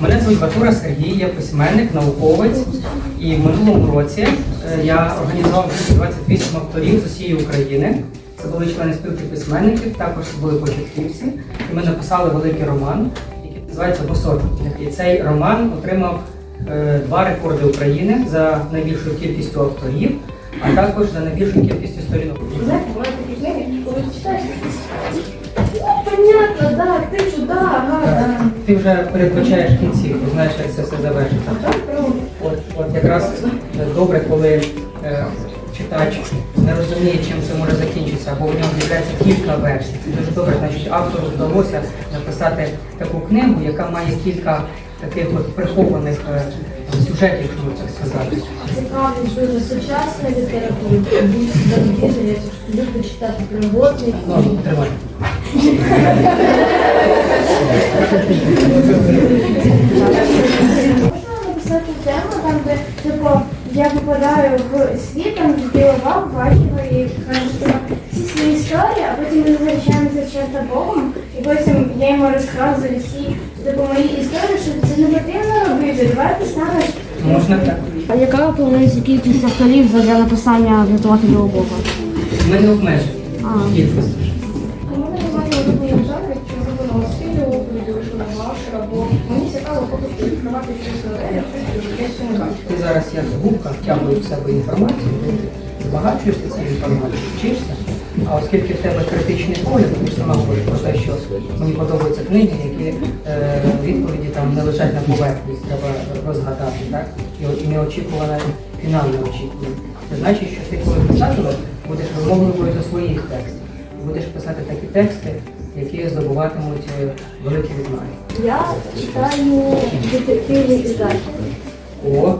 Мене звуть Батура Сергій, я письменник, науковець. І в минулому році е, я організував 28 авторів з усієї України. Це були члени спілки письменників, також були початківці. І ми написали великий роман, який називається Босор. І цей роман отримав е, два рекорди України за найбільшою кількістю авторів, а також за найбільшою кількістю сторінок. Знаете, бывают такие книги, коли читаєш, понятно, да, ти чуда, ага, да. Ти вже передбачаєш кінцівку, знаєш, як це все завершиться. От, от якраз добре, коли е, читач не розуміє, чим це може закінчитися, або в нього з'являється кілька версій. Це дуже добре, значить автору вдалося написати таку книгу, яка має кілька таких от прихованих е, сюжетів, якщо можна так сказати. Цікавість дуже сучасна література. Більш завжди, я люблю читати пригодні. Ну, тримай. Можна написати тему, там, де типу, я попадаю в світ, там діловав, бачила і кажу, всі свої історії, а потім ми зустрічаємося з чим-то Богом, і потім я йому розказую всі типу, мої історії, що це не потрібно робити. Давай ти станеш Можна так. А яка планується кількість авторів для написання врятувателя Бога? Ми не обмежені. Кількість. Ваша, або мені цікаво просто відкривати щось. Ти зараз як губка втягуєш в себе інформацію, ти збагачуєшся цією інформацією, вчишся. А оскільки в тебе критичний погляд, ти сама говориш про те, що мені подобаються книги, які е, відповіді там не лежать на поверхні, треба розгадати, так? І, от- неочікуване фінал неочікуваний. Це значить, що ти коли писатимеш, будеш вимогливою до своїх текстів. Будеш писати такі тексти, які здобуватимуть е, великі відзнання. Я читаю детективи і жахи. О,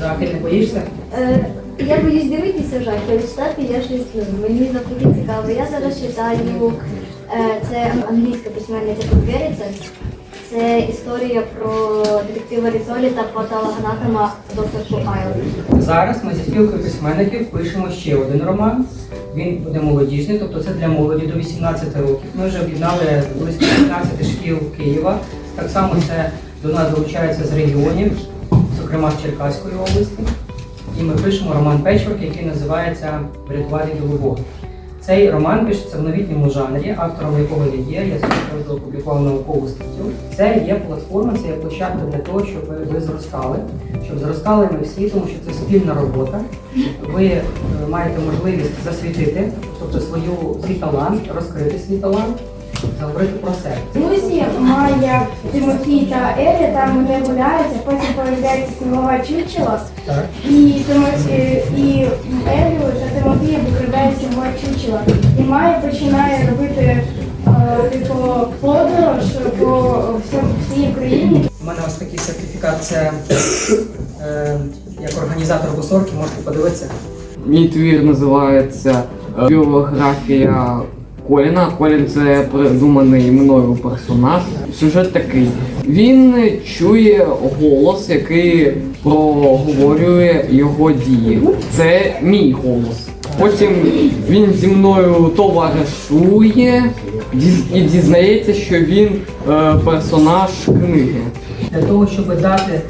жахи не боїшся? Е, Я боюсь дивитися жахи, але читати я щось мені навпаки цікаво. Я зараз читаю е, це англійська письменниця Кукериця. Це історія про детектива Різолі та патологоанатома докторку Айл. Зараз ми зі спілкою письменників пишемо ще один роман. Він буде молодіжний, тобто це для молоді до 18 років. Ми вже об'єднали близько 15 шкіл Києва. Так само це до нас долучається з регіонів, зокрема з Черкаської області. І ми пишемо роман Печворк, який називається Врятувати Бога. Цей роман пишеться в новітньому жанрі, автором якого я є, я сьогодні опублікував наукову статтю. Це є платформа, це є площадка для того, щоб ви зростали, щоб зростали ми всі, тому що це спільна робота. Ви е, маєте можливість засвітити, тобто свою свій талант, розкрити свій талант, заговорити про себе. Друзі, Майя, Тимофій та Елі там вони гуляються, потім появляється снігова чучело, Так. і, Тимофій, і Елю та Тимофія викрадає снігова чучело. І Майя починає робити е, типу, подорож по всьому всій Україні. У мене ось такий сертифікат, це е, як організатор гусорки, можете подивитися. Мій твір називається е, Біографія Коліна. Колін це придуманий мною персонаж. Сюжет такий. Він чує голос, який проговорює його дії. Це мій голос. Потім він зі мною товаришує і дізнається, що він е, персонаж книги. для того, щоб дати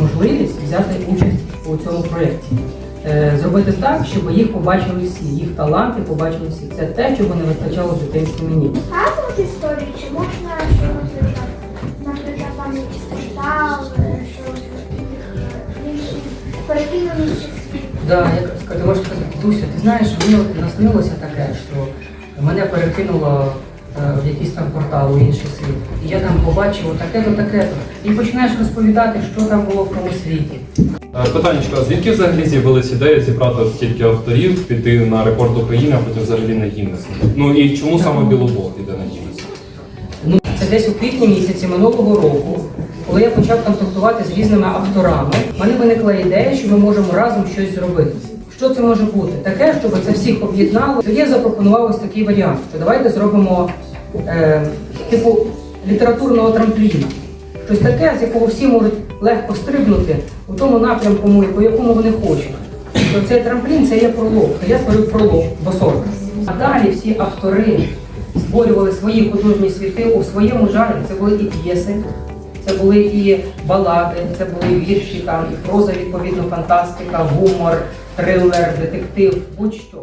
можливість взяти участь у цьому проєкті. Е, Зробити так, щоб їх побачили всі, їх таланти побачили всі. Це те, чого не вистачало в дитинстві мені. Згадувати історію, чи можна щось, наприклад, там якісь кристали, щось перекинули світ. Да, як сказати, можна сказати, Дуся, ти знаєш, мені наснилося таке, що мене перекинуло в якийсь там портал у інший світ. І я там побачив таке-то, таке-то. І починаєш розповідати, що там було в тому світі. Е, Питаннячко, звідки взагалі з'явилась ідея зібрати стільки авторів, піти на рекорд України, а потім взагалі на Гіннес? Ну і чому саме Білобог іде на Гіннес? Ну, це десь у квітні місяці минулого року, коли я почав контактувати з різними авторами, в мене виникла ідея, що ми можемо разом щось зробити. Що це може бути? Таке, щоб це всіх об'єднало. Тоді я запропонував ось такий варіант, що давайте зробимо е, типу літературного трампліна. Щось таке, з якого всі можуть легко стрибнути у тому напрямку, по якому вони хочуть. То цей трамплін це є пролог. То я створив пролог босорка. А далі всі автори створювали свої художні світи у своєму жанрі. Це були і п'єси, Це були і балади, це були вірші, там і проза, відповідно, фантастика, гумор, трилер, детектив, будь-що.